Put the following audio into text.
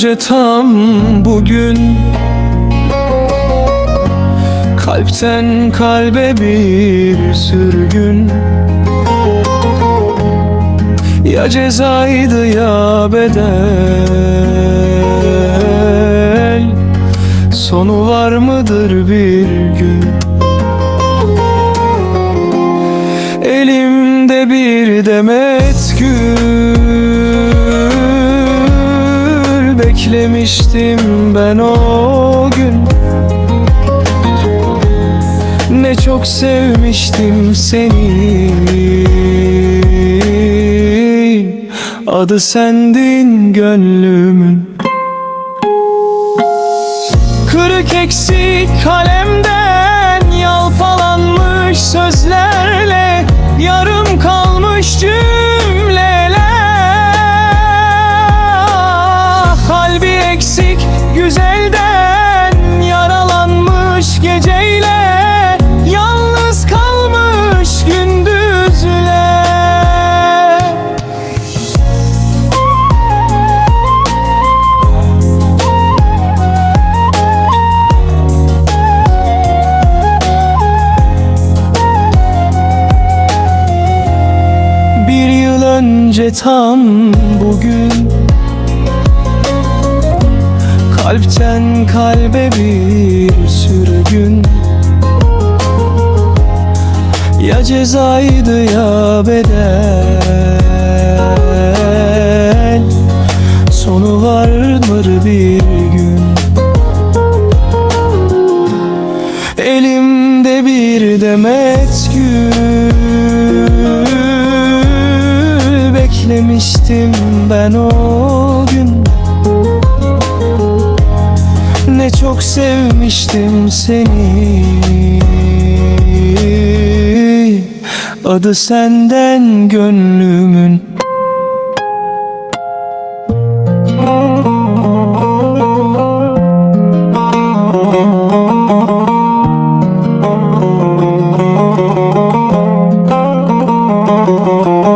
Önce tam bugün Kalpten kalbe bir sürgün. Ya cezaydı ya bedel. Sonu var mıdır bir gün? Elimde bir demet gül. Beklemiştim ben o çok sevmiştim seni. Adı sendin gönlümün. Kırık eksik kalemden önce tam bugün. Kalpten kalbe bir sürgün. Ya cezaydı ya bedel. Sonu var mı bir gün. Elimde bir demet gül Bitmiştim ben o gün. Ne çok sevmiştim seni. Adı senden gönlümün. Oh